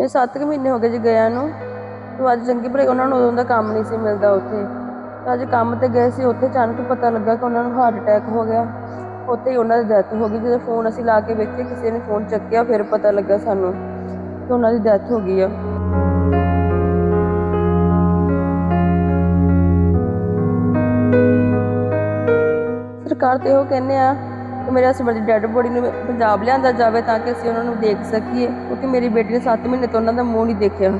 ਇਹ 7 ਕੁ ਮਹੀਨੇ ਹੋ ਗਏ ਜੀ ਗਿਆ ਨੂੰ। ਤੇ ਅੱਜ ਚੰਗੀ ਭਲੇ ਉਹਨਾਂ ਨੂੰ ਉਦੋਂ ਦਾ ਕੰਮ ਨਹੀਂ ਸੀ ਮਿਲਦਾ ਉੱਥੇ। ਅੱਜ ਕੰਮ ਤੇ ਗਏ ਸੀ, ਉੱਥੇ ਅਚਾਨਕ ਪਤਾ ਲੱਗਾ ਕਿ ਉਹਨਾਂ ਨੂੰ ਹਾਰਟ ਅਟੈਕ ਹੋ ਗਿਆ। ਉੱਥੇ ਹੀ ਉਹਨਾਂ ਦੀ ਡੈਥ ਹੋ ਗਈ। ਜਦੋਂ ਫੋਨ ਅਸੀਂ ਲਾ ਕੇ ਵੇਖਿਆ, ਕਿਸੇ ਨੇ ਫੋਨ ਚੱਕਿਆ, ਫਿਰ ਪਤਾ ਲੱਗਾ ਸਾਨੂੰ ਕਿ ਉਹਨਾਂ ਦੀ ਡੈਥ ਹੋ ਗਈ ਆ। ਸਰਕਾਰ ਤੇ ਉਹ ਕਹਿੰਦੇ ਆ ਕਿ ਮੇਰੇ ਹਸਬੰਦ ਦੀ ਡੈੱਡ ਬੋਡੀ ਨੂੰ ਪੰਜਾਬ ਲਿਆਂਦਾ ਜਾਵੇ ਤਾਂ ਕਿ ਅਸੀਂ ਉਹਨਾਂ ਨੂੰ ਦੇਖ ਸਕੀਏ, ਕਿਉਂਕਿ ਮੇਰੀ ਬੇਟੀ ਨੇ 7 ਮਹੀਨੇ ਤੋਂ ਉਹਨਾਂ ਦਾ ਮੂੰਹ ਨਹੀਂ ਦੇਖਿਆ।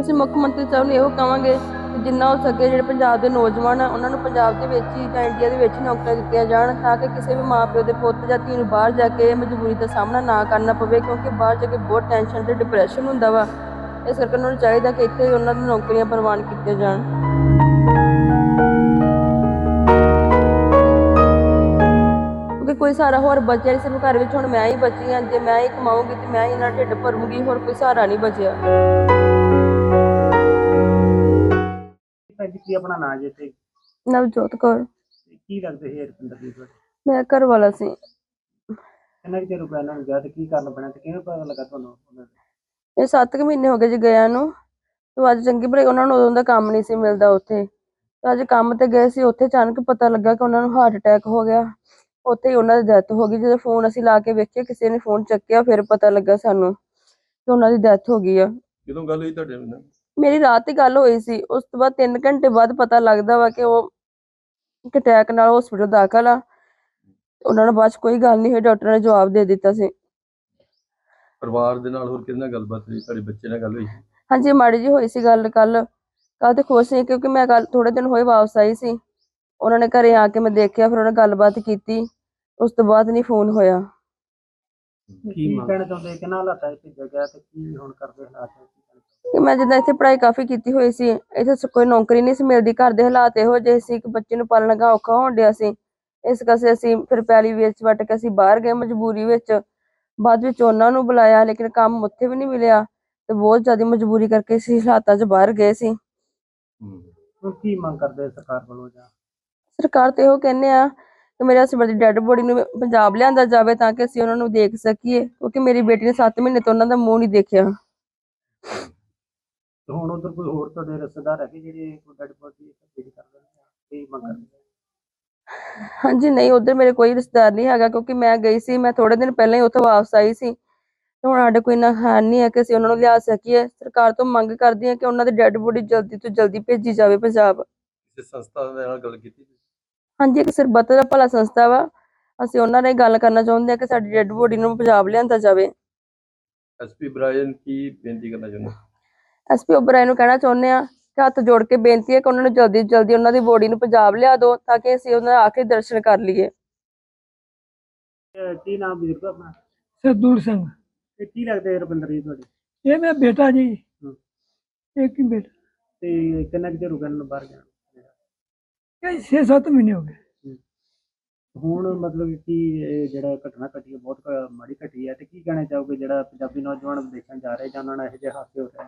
ਅਸੀਂ ਮੁੱਖ ਮੰਤਰੀ ਸਾਹਿਬ ਨੂੰ ਇਹੋ ਕਹਾਂਗੇ ਕਿ ਜਿੰਨਾ ਹੋ ਸਕੇ ਜਿਹੜੇ ਪੰਜਾਬ ਦੇ ਨੌਜਵਾਨ ਆ, ਉਹਨਾਂ ਨੂੰ ਪੰਜਾਬ ਦੇ ਵਿੱਚ ਹੀ ਜਾਂ ਇੰਡੀਆ ਦੇ ਵਿੱਚ ਹੀ ਨੌਕਰੀਆਂ ਦਿੱਤੀਆਂ ਜਾਣ ਤਾਂ ਕਿ ਕਿਸੇ ਵੀ ਮਾਪਿਓ ਦੇ ਪੁੱਤ ਜਾਂ ਧੀ ਨੂੰ ਬਾਹਰ ਜਾ ਕੇ ਮਜਬੂਰੀ ਦਾ ਸਾਹਮਣਾ ਨਾ ਕਰਨਾ ਪਵੇ, ਕਿਉਂਕਿ ਬਾਹਰ ਜਾ ਕੇ ਬਹੁਤ ਟੈਨਸ਼ਨ ਤੇ ਡਿਪਰੈਸ਼ਨ ਹੁੰਦਾ ਵਾ। ਇਸ ਕਰਕੇ ਉਹਨਾਂ ਨੂੰ ਚਾਹੀਦਾ ਕਿ ਇੱਥੇ ਹੀ ਉਹਨਾਂ ਨੂੰ ਨੌਕਰੀਆਂ ਪ੍ਰਵਾਨ ਕੀਤੀਆਂ ਜਾਣ। ਕੋਈ ਸਹਾਰਾ ਹੋਰ ਬਚਿਆ ਨਹੀਂ ਸਿਰਫ ਘਰ ਵਿੱਚ ਹੁਣ ਮੈਂ ਹੀ ਬਚੀ ਹਾਂ ਜੇ ਮੈਂ ਹੀ ਕਮਾਉਂਗੀ ਤੇ ਮੈਂ ਹੀ ਇਹਨਾਂ ਢਿੱਡ ਭਰੂੰਗੀ ਹੋਰ ਕੋਈ ਸਹਾਰਾ ਨਹੀਂ ਬਚਿਆ। ਭੈਣ ਜੀ ਕੀ ਆਪਣਾ ਨਾਂ ਜੇ ਤੇ ਨਵਜੋਤ ਕੌਰ। ਕੀ ਲੱਗਦੇ ਸੀ ਰੁਪਿੰਦਰ ਜੀ ਤੁਹਾਡੇ? ਮੇਰਾ ਘਰ ਵਾਲਾ ਸੀ। ਕਿੰਨਾ ਕੁ ਚਿਰ ਰੁਪਿਆ ਇਹਨਾਂ ਨੂੰ ਗਿਆ ਤੇ ਕੀ ਕਰਨ ਪੈਣਾ ਤੇ ਕਿਵੇਂ ਪਤਾ ਲੱਗਾ ਤੁਹਾਨੂੰ ਉਹਨਾਂ ਦਾ? ਇਹ 7 ਕੁ ਮਹੀਨੇ ਹੋ ਗਏ ਜੀ ਗਿਆ ਨੂੰ। ਤੇ ਅੱਜ ਚੰਗੀ ਭਲੇ ਉਹਨਾਂ ਨੂੰ ਉਦੋਂ ਦਾ ਕੰਮ ਨਹੀਂ ਸੀ ਮਿਲਦਾ ਉੱਥੇ। ਤੇ ਅੱਜ ਕੰਮ ਤੇ ਗਏ ਸੀ ਉੱਥੇ ਅਚਾਨਕ ਪਤਾ ਲੱਗਾ ਕਿ ਉਹਨਾਂ ਨੂੰ ਹਾਰਟ ਅਟੈਕ ਹੋ ਗਿਆ। ਉੱਥੇ ਹੀ ਉਹਨਾਂ ਦੀ ਡੈਥ ਹੋ ਗਈ। ਜਦੋਂ ਫੋਨ ਅਸੀਂ ਲਾ ਕੇ ਵੇਖਿਆ ਕਿਸੇ ਨੇ ਫੋਨ ਚੱਕਿਆ ਫਿਰ ਪਤਾ ਲੱਗਾ ਸਾਨੂੰ ਕਿ ਉਹਨਾਂ ਦੀ ਡੈਥ ਹੋ ਗਈ ਆ। ਕਦੋਂ ਗੱਲ ਹੋਈ ਤੁਹਾਡੇ ਨਾਲ? ਮੇਰੀ ਰਾਤ ਹੀ ਗੱਲ ਹੋਈ ਸੀ। ਉਸ ਤੋਂ ਬਾਅਦ 3 ਘੰਟੇ ਬਾਅਦ ਪਤਾ ਲੱਗਦਾ ਵਾ ਕਿ ਉਹ ਇੱਕ ਅਟੈਕ ਨਾਲ ਹਸਪੀਟਲ ਦਾਖਲ ਆ। ਉਹਨਾਂ ਨਾਲ ਬਾਅਦ 'ਚ ਕੋਈ ਗੱਲ ਨਹੀਂ ਹੋਈ ਡਾਕਟਰ ਨੇ ਜਵਾਬ ਦੇ ਦਿੱਤਾ ਸੀ। ਪਰਿਵਾਰ ਦੇ ਨਾਲ ਹੋਰ ਕਿਹਦੇ ਨਾਲ ਗੱਲਬਾਤ ਹੋਈ? ਤੁਹਾਡੇ ਬੱਚੇ ਨਾਲ ਗੱਲ ਹੋਈ ਹਾਂਜੀ ਮਾੜੀ ਜੀ ਹੋਈ ਸੀ ਗੱਲ ਕੱਲ ਕੱਲ ਤੇ ਖੁਸ਼ ਸੀ ਕਿਉਂਕਿ ਮੈਂ ਕੱਲ ਥੋੜੇ ਦਿਨ ਹੋਏ ਵਾਪਸ ਆਈ ਸੀ। ਉਹਨਾਂ ਨੇ ਘਰੇ ਆ ਕੇ ਮੈਂ ਦੇਖਿਆ ਫਿਰ ਉਹਨਾਂ ਗੱਲਬਾਤ ਕੀਤੀ। ਉਸ ਤੋਂ ਬਾਅਦ ਨਹੀਂ ਫੋਨ ਹੋਇਆ। ਕੀ ਕਹਿਣਾ ਚਾਹੁੰਦੇ ਕਿੰਨਾ ਹਾਲਾਤਾਂ 'ਚ ਭੇਜਿਆ ਗਿਆ ਤੇ ਕੀ ਹੁਣ ਕਰਦੇ ਹਾਲਾਤ ਹੈ? ਕੀ ਕਹਿਣਾ ਚਾਹੁੰਦੇ? ਕਿ ਮੈਂ ਜਿੱਦਾਂ ਇੱਥੇ ਪੜ੍ਹਾਈ ਕਾਫੀ ਕੀਤੀ ਹੋਈ ਸੀ ਇੱਥੇ ਸ- ਕੋਈ ਨੌਕਰੀ ਨਹੀਂ ਸੀ ਮਿਲਦੀ ਘਰ ਦੇ ਹਾਲਾਤ ਇਹੋ ਜਿਹੇ ਸੀ ਕਿ ਬੱਚੇ ਨੂੰ ਪਾਲਣ ਦਾ ਔਖਾ ਹੋਣ ਡਿਆ ਸੀ। ਇਸ ਕਰਕੇ ਅਸੀਂ ਫਿਰ ਪੈਲੀ ਵੇਚ ਵੱਟ ਕੇ ਅਸੀਂ ਬਾਹਰ ਗਏ ਮਜਬੂਰੀ ਵਿੱਚ। ਬਾਅਦ ਵਿੱਚ ਉਹਨਾਂ ਨੂੰ ਬੁਲਾਇਆ ਲੇਕਿਨ ਕੰਮ ਉੱਥੇ ਵੀ ਨਹੀਂ ਮਿਲਿਆ ਤੇ ਬਹੁਤ ਜ਼ਿਆਦਾ ਮਜਬੂਰੀ ਕਰਕੇ ਅਸੀਂ ਹਾਲਾਤਾਂ 'ਚ ਬਾਹਰ ਗਏ ਸੀ। ਹੁਣ ਕੀ ਮੰਗ ਕਰਦੇ ਸਰਕਾਰ ਵੱਲੋਂ ਜਾਂ? ਸਰਕਾਰ ਤੇ ਉਹ ਕਹਿੰਦੇ ਆ ਕਿ ਮੇਰੇ ਹਸਬੰਦ ਦੀ ਡੈੱਡ ਬੋਡੀ ਨੂੰ ਪੰਜਾਬ ਲਿਆਂਦਾ ਜਾਵੇ ਤਾਂ ਕਿ ਅਸੀਂ ਉਹਨਾਂ ਨੂੰ ਦੇਖ ਸਕੀਏ ਕਿਉਂਕਿ ਮੇਰੀ ਬੇਟੀ ਨੇ 7 ਮਹੀਨੇ ਤੋਂ ਉਹਨਾਂ ਦਾ ਮੂੰਹ ਨਹੀਂ ਦੇਖਿਆ। ਤੇ ਹੁਣ ਉਧਰ ਕੋਈ ਹੋਰ ਤੁਹਾਡੇ ਰਿਸ਼ਤੇਦਾਰ ਹੈਗੇ ਜਿਹੜੇ ਕੋਈ ਡੈਡ ਬੋਡੀ ਜਿਹੜੀ ਕਰਦੇ ਨੇ ਕੀ ਮੰਗ ਕਰਦੇ ਨੇ? ਹਾਂਜੀ ਨਹੀਂ ਉਧਰ ਮੇਰੇ ਕੋਈ ਰਿਸ਼ਤੇਦਾਰ ਨਹੀਂ ਹੈਗਾ ਕਿਉਂਕਿ ਮੈਂ ਗਈ ਸੀ ਮੈਂ ਥੋੜੇ ਦਿਨ ਪਹਿਲਾਂ ਹੀ ਉੱਥੋਂ ਵਾਪਸ ਆਈ ਸੀ। ਤੇ ਹੁਣ ਸਾਡੇ ਕੋਈ ਇੰਨਾ ਹੈ ਨਹੀਂ ਹੈ ਕਿ ਅਸੀਂ ਉਹਨਾਂ ਨੂੰ ਲਿਆ ਸਕੀਏ। ਸਰਕਾਰ ਤੋਂ ਮੰਗ ਕਰਦੀ ਹਾਂ ਕਿ ਉਹਨਾਂ ਦੀ ਡੈੱਡ ਬੋਡੀ ਜਲਦੀ ਤੋਂ ਜਲਦੀ ਭੇਜੀ ਜਾਵੇ ਪੰਜਾਬ। ਕਿਸੇ ਸੰਸਥਾ ਦੇ ਨਾਲ ਗੱਲ ਕੀਤੀ ਹਾਂਜੀ ਇੱਕ ਸਰਬੱਤ ਦਾ ਭਲਾ ਸੰਸਥਾ ਵਾ। ਅਸੀਂ ਉਹਨਾਂ ਨਾਲ ਹੀ ਗੱਲ ਕਰਨਾ ਚਾਹੁੰਦੇ ਹਾਂ ਕਿ ਸਾਡੀ ਡੈੱਡ ਬੋਡੀ ਨੂੰ ਪੰਜਾਬ ਲਿਆਂਦਾ ਜਾਵੇ। ਐਸਪੀ ਬ੍ਰਾਇਨ ਕੀ ਬੇਨਤੀ ਕਰਨਾ ਚਾਹੁੰਦੇ ਐਸਪੀ ਓਬਰਾਏ ਨੂੰ ਕਹਿਣਾ ਚਾਹੁੰਦੇ ਆ ਕਿ ਹੱਥ ਜੋੜ ਕੇ ਬੇਨਤੀ ਹੈ ਕਿ ਉਹਨਾਂ ਨੂੰ ਜਲਦੀ ਤੋਂ ਜਲਦੀ ਉਹਨਾਂ ਦੀ ਬੋਡੀ ਨੂੰ ਪੰਜਾਬ ਲਿਆ ਦਿਓ ਤਾਂ ਕਿ ਅਸੀਂ ਉਹਨਾਂ ਦੇ ਆਖਰੀ ਦਰਸ਼ਨ ਕਰ ਲਈਏ। ਕੀ ਨਾਮ ਬਜ਼ੁਰਗ ਆਪਣਾ? ਸਰਦੂਲ ਸਿੰਘ। ਤੇ ਕੀ ਲੱਗਦੇ ਰੁਪਿੰਦਰ ਜੀ ਤੁਹਾਡੇ? ਇਹ ਮੇਰਾ ਬੇਟਾ ਜੀ। ਇੱਕ ਹੀ ਬੇਟਾ? ਤੇ ਕਿੰਨਾ ਕੁ ਚਿਰ ਰੁਪਿਆ ਨੂੰ ਬਾਹਰ ਜਾਣ ਇਹ 6-7 ਮਹੀਨੇ ਹੋ ਗਏ। ਹੁਣ ਮਤਲਬ ਕਿ ਇਹ ਜਿਹੜਾ ਘਟਨਾ ਘਟੀ ਹੈ ਬਹੁਤ ਮਾੜੀ ਘਟੀ ਹੈ ਤੇ ਕੀ ਕਹਿਣਾ ਚਾਹੋਗੇ ਜਿਹੜਾ ਪੰਜਾਬੀ ਨੌਜਵਾਨ ਦੇਖਣ ਜਾ ਰਹੇ ਜਾਂ ਉਹਨਾਂ ਨਾਲ ਇਹੋ ਜਿਹੇ ਹਾਦਸੇ ਹੋ ਰਹੇ?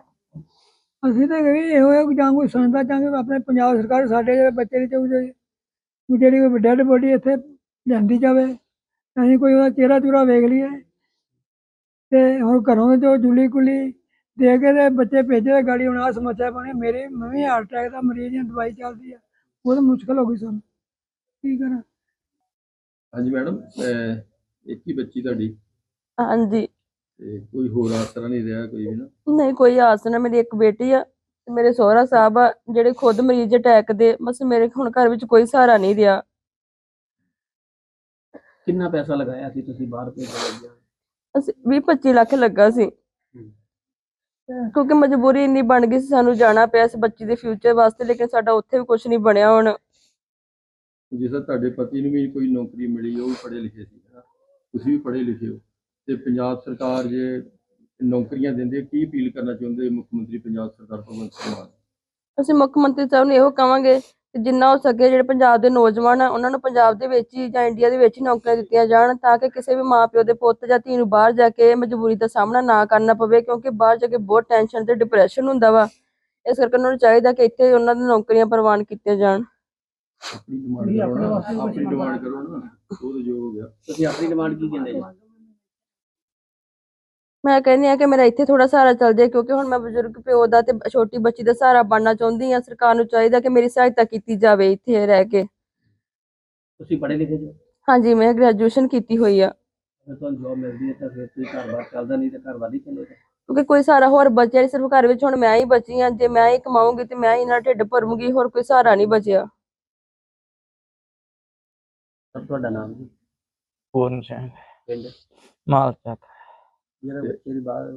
ਅਸੀਂ ਤਾਂ ਕਹੀ ਇਹੋ ਹੈ ਕਿ ਜਾਂ ਕੋਈ ਚਾਹਾਂਗੇ ਵੀ ਆਪਣੇ ਪੰਜਾਬ ਸਰਕਾਰ ਸਾਡੇ ਜਿਹੜੇ ਬੱਚੇ ਦੀ ਚਾਹੀਦੇ ਵੀ ਜਿਹੜੀ ਕੋਈ ਡੈਡ ਬੋਡੀ ਇੱਥੇ ਲਿਆਂਦੀ ਜਾਵੇ ਅਸੀਂ ਕੋਈ ਉਹਦਾ ਚਿਹਰਾ ਚੂਰਾ ਵੇਖ ਲਈਏ ਤੇ ਹੁਣ ਘਰੋਂ ਜੋ ਜੁਲੀ ਕੁਲੀ ਦੇ ਕੇ ਤੇ ਬੱਚੇ ਭੇਜੇ ਤੇ ਗਾੜੀ ਹੁਣ ਆਹ ਸਮੱਸਿਆ ਬਣੀ ਮੇਰੀ ਮੈਂ ਵੀ ਹਾਰਟ ਅਟੈਕ ਦਾ ਮਰੀਜ਼ ਹਾਂ ਦਵਾਈ ਚੱਲਦੀ ਆ। ਉਹ ਤਾਂ ਮੁਸ਼ਕਲ ਹੋ ਗਈ ਸਾਨੂੰ ਕੀ ਕਰਾਂ? ਹਾਂਜੀ ਮੈਡਮ ਇੱਕ ਹੀ ਬੱਚੀ ਤੁਹਾਡੀ? ਹਾਂਜੀ। ਤੇ ਕੋਈ ਹੋਰ ਆਸਰਾ ਨਹੀਂ ਰਿਹਾ ਕੋਈ ਵੀ ਨਾ? ਨਹੀਂ ਕੋਈ ਆਸ ਨਾ ਮੇਰੀ ਇੱਕ ਬੇਟੀ ਆ ਤੇ ਮੇਰੇ ਸਹੁਰਾ ਸਾਹਿਬ ਆ ਜਿਹੜੇ ਖੁਦ ਮਰੀਜ਼ ਅਟੈਕ ਦੇ ਬਸ ਮੇਰੇ ਹੁਣ ਘਰ ਵਿੱਚ ਕੋਈ ਸਹਾਰਾ ਨਹੀਂ ਰਿਹਾ। ਕਿੰਨਾ ਪੈਸਾ ਲਗਾਇਆ ਸੀ ਤੁਸੀਂ ਬਾਹਰ ਭੇਜਣ ਲੱਗਿਆ? ਅਸੀਂ 20 25 ਲੱਖ ਲੱਗਾ ਸੀ। ਕਿਉਂਕਿ ਮਜਬੂਰੀ ਇੰਨੀ ਬਣ ਗਈ ਸੀ ਸਾਨੂੰ ਜਾਣਾ ਪਿਆ ਇਸ ਬੱਚੀ ਦੇ ਫਿਊਚਰ ਵਾਸਤੇ ਲੇਕਿਨ ਸਾਡਾ ਉੱਥੇ ਵੀ ਕੁਝ ਨਹੀਂ ਬਣਿਆ ਹੁਣ। ਜਿਸ ਤਰ੍ਹਾਂ ਤੁਹਾਡੇ ਪਤੀ ਨੂੰ ਵੀ ਕੋਈ ਨੌਕਰੀ ਮਿਲੀ ਉਹ ਵੀ ਪੜ੍ਹੇ ਲਿਖੇ ਸੀ ਤੁਸੀਂ ਵੀ ਪੜ੍ਹੇ ਲਿਖੇ ਹੋ। ਤੇ ਪੰਜਾਬ ਸਰਕਾਰ ਜੇ ਨੌਕਰੀਆਂ ਦਿੰਦੀ ਕੀ ਅਪੀਲ ਕਰਨਾ ਚਾਹੁੰਦੇ ਮੁੱਖ ਮੰਤਰੀ ਪੰਜਾਬ ਸਰਕਾਰ ਭਗਵੰਤ ਸਿੰਘ ਮਾਨ? ਅਸੀਂ ਮੁੱਖ ਮੰਤਰੀ ਸਾਹਿਬ ਨੂੰ ਇਹੋ ਕਹਾਂਗੇ ਕਿ ਜਿੰਨਾ ਹੋ ਸਕੇ ਜਿਹੜੇ ਪੰਜਾਬ ਦੇ ਨੌਜਵਾਨ ਆ ਉਹਨਾਂ ਨੂੰ ਪੰਜਾਬ ਦੇ ਵਿੱਚ ਹੀ ਜਾਂ ਇੰਡੀਆ ਦੇ ਵਿੱਚ ਹੀ ਨੌਕਰੀਆਂ ਦਿੱਤੀਆਂ ਜਾਣ ਤਾਂ ਕਿ ਕਿਸੇ ਵੀ ਮਾਪਿਓ ਦੇ ਪੁੱਤ ਜਾਂ ਧੀ ਨੂੰ ਬਾਹਰ ਜਾ ਕੇ ਮਜਬੂਰੀ ਦਾ ਸਾਹਮਣਾ ਨਾ ਕਰਨਾ ਪਵੇ ਕਿਉਂਕਿ ਬਾਹਰ ਜਾ ਕੇ ਬਹੁਤ ਟੈਨਸ਼ਨ ਤੇ ਡਿਪਰੈਸ਼ਨ ਹੁੰਦਾ ਵਾ। ਇਸ ਕਰਕੇ ਉਹਨਾਂ ਨੂੰ ਚਾਹੀਦਾ ਕਿ ਇੱਥੇ ਹੀ ਉਹਨਾਂ ਦੀ ਨੌਕਰੀਆਂ ਪ੍ਰਵਾਨ ਕੀਤੀਆਂ ਜਾਣ। ਆਪਣੀ ਡਿਮਾਂਡ ਨਹੀਂ, ਕਰੋ ਆਪਣੇ ਨਾ ਡਿਮਾਂਡ ਕਰੋ ਨਾ ਉਹ ਤਾਂ ਜੋ ਹੋ ਗਿਆ। ਤੁਸੀਂ ਆਪਣੀ ਡਿਮਾਂਡ ਕੀ ਕਹਿੰਦੇ ਜੀ? ਮੈਂ ਕਹਿੰਦੀ ਆ ਕਿ ਮੇਰਾ ਇੱਥੇ ਥੋੜਾ ਸਹਾਰਾ ਚੱਲ ਜਾਏ ਕਿਉਂਕਿ ਹੁਣ ਮੈਂ ਬਜ਼ੁਰਗ ਪਿਓ ਦਾ ਤੇ ਛੋਟੀ ਬੱਚੀ ਦਾ ਸਹਾਰਾ ਬਣਨਾ ਚਾਹੁੰਦੀ ਆ ਸਰਕਾਰ ਨੂੰ ਚਾਹੀਦਾ ਕਿ ਮੇਰੀ ਸਹਾਇਤਾ ਕੀਤੀ ਜਾਵੇ ਇੱਥੇ ਰਹਿ ਕੇ। ਤੁਸੀਂ ਪੜ੍ਹੇ ਲਿਖੇ ਜੋ? ਹਾਂਜੀ ਮੈਂ ਗ੍ਰੈਜੂਏਸ਼ਨ ਕੀਤੀ ਹੋਈ ਆ। ਅਗਰ ਤੁਹਾਨੂੰ ਜੋਬ ਮਿਲਦੀ ਹੈ ਤਾਂ ਫਿਰ ਤੁਸੀਂ ਘਰ-ਬਾਰ ਚੱਲਦਾ ਨਹੀਂ ਤੇ ਘਰ-ਬਾਰ ਨਹੀਂ ਚੱਲੇਗਾ ਕਿਉਂਕਿ ਕੋਈ ਸਹਾਰਾ ਹੋਰ ਬਚਿਆ ਨਹੀਂ ਸਿਰਫ ਘਰ ਵਿੱਚ ਹੁਣ ਮੈਂ ਹੀ ਬਚੀ ਆ ਜੇ ਮੈਂ ਹੀ ਕਮਾਉਂਗੀ ਤੇ ਮੈਂ ਹੀ ਨਾਲ ਢਿੱਡ ਭਰੂੰਗੀ ਹੋਰ ਕੋਈ ਸਹਾਰਾ ਨਹੀਂ ਬਚਿਆ। ਸਰ ਤੁਹਾਡਾ ਨਾਮ ਜੀ ਪੂਰਨ ਸਿੰਘ ਪਿੰਡ? ਜਿਹੜਾ ਬੱਚੇ ਦੀ ਬਾਹਰ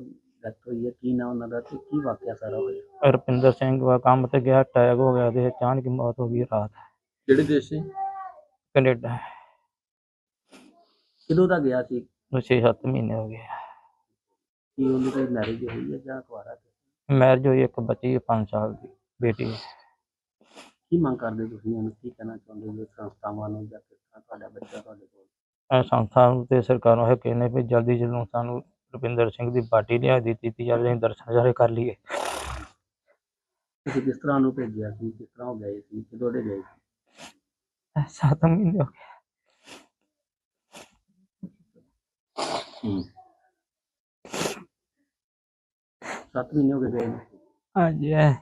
ਡੈਥ ਹੋਈ ਹੈ ਕੀ ਨਾਮ ਉਹਨਾਂ ਦਾ ਤੇ ਕੀ ਵਾਕਿਆ ਸਾਰਾ ਹੋਇਆ? ਰੁਪਿੰਦਰ ਸਿੰਘ ਵਾ ਕੰਮ ਤੇ ਗਿਆ ਟੈਗ ਹੋ ਗਿਆ ਤੇ ਅਚਾਨਕ ਹੀ ਮੌਤ ਹੋ ਗਈ ਰਾਤ। ਕਿਹੜੇ ਦੇਸ਼ ਸੀ? ਕੈਨੇਡਾ। ਕਿਦੋਂ ਦਾ ਗਿਆ ਸੀ? ਨੂੰ 6-7 ਮਹੀਨੇ ਹੋ ਗਏ। ਕੀ ਉਹਦੀ ਕੋਈ ਮੈਰਿਜ ਹੋਈ ਹੈ ਜਾਂ ਕੁਆਰਾ ਸੀ ਮੈਰਿਜ ਹੋਈ ਇੱਕ ਬੱਚੀ 5 ਸਾਲ ਦੀ ਬੇਟੀ ਹੈ। ਕੀ ਮੰਗ ਕਰਦੇ ਤੁਸੀਂ ਉਹਨੂੰ? ਕੀ ਕਹਿਣਾ ਚਾਹੁੰਦੇ ਹੋ? ਸੰਸਥਾਵਾਂ ਨੂੰ ਜਾਂ ਕਿਸ ਤਰ੍ਹਾਂ ਤੁਹਾਡਾ ਬੱਚਾ ਤੁਹਾਡੇ ਕੋਲ? ਇਹ ਸੰਸਥਾ ਨੂੰ ਤੇ ਸਰਕਾਰ ਨੂੰ ਇਹ ਕਹਿੰਦੇ ਵੀ ਜਲਦੀ ਜਲਦੀ ਸਾਨੂੰ ਰੁਪਿੰਦਰ ਸਿੰਘ ਦੀ ਪਾਰਟੀ ਲਿਆ ਦਿੱਤੀ ਤੀ ਜਾਵੇ ਅਸੀਂ ਦਰਸ਼ਨ ਜਾਰੇ ਕਰ ਲਈਏ। ਤੁਸੀਂ ਕਿਸ ਤਰ੍ਹਾਂ ਉਹਨੂੰ ਭੇਜਿਆ ਸੀ ਕਿਸ ਤਰ੍ਹਾਂ ਉਹ ਗਏ ਸੀ ਕਿਦੋਂ ਦੇ ਗਏ ਸੀ? 7 ਮਹੀਨੇ ਹੋ ਗਏ। ਸੱਤ ਮਹੀਨੇ ਹੋ ਗਏ ਗਏ ਨੂੰ। ਹਾਂਜੀ ਇਹ